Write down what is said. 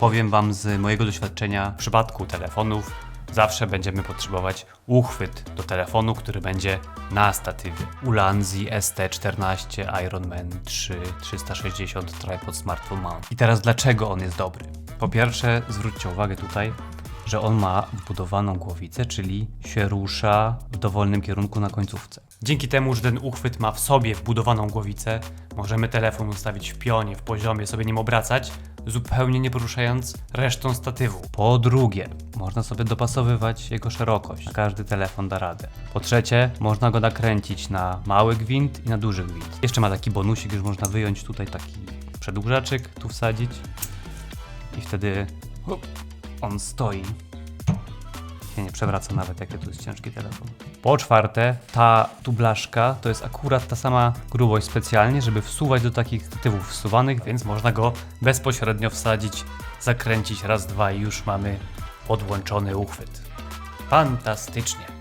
Powiem Wam z mojego doświadczenia, w przypadku telefonów zawsze będziemy potrzebować uchwyt do telefonu, który będzie na statywie. Ulanzi ST14 Ironman 3 360 Tripod Smartphone Mount. I teraz dlaczego on jest dobry? Po pierwsze, zwróćcie uwagę tutaj, że on ma wbudowaną głowicę, czyli się rusza w dowolnym kierunku na końcówce. Dzięki temu, że ten uchwyt ma w sobie wbudowaną głowicę, możemy telefon ustawić w pionie, w poziomie, sobie nim obracać, zupełnie nie poruszając resztą statywu. Po drugie, można sobie dopasowywać jego szerokość. Na każdy telefon da radę. Po trzecie, można go nakręcić na mały gwint i na duży gwint. Jeszcze ma taki bonusik, że można wyjąć tutaj taki przedłużaczyk, tu wsadzić i wtedy hop, on stoi. Się nie przewraca nawet, jak to jest ciężki telefon. Po czwarte, ta tu blaszka to jest akurat ta sama grubość specjalnie, żeby wsuwać do takich statywów wsuwanych, więc można go bezpośrednio wsadzić, zakręcić raz, dwa i już mamy podłączony uchwyt. Fantastycznie.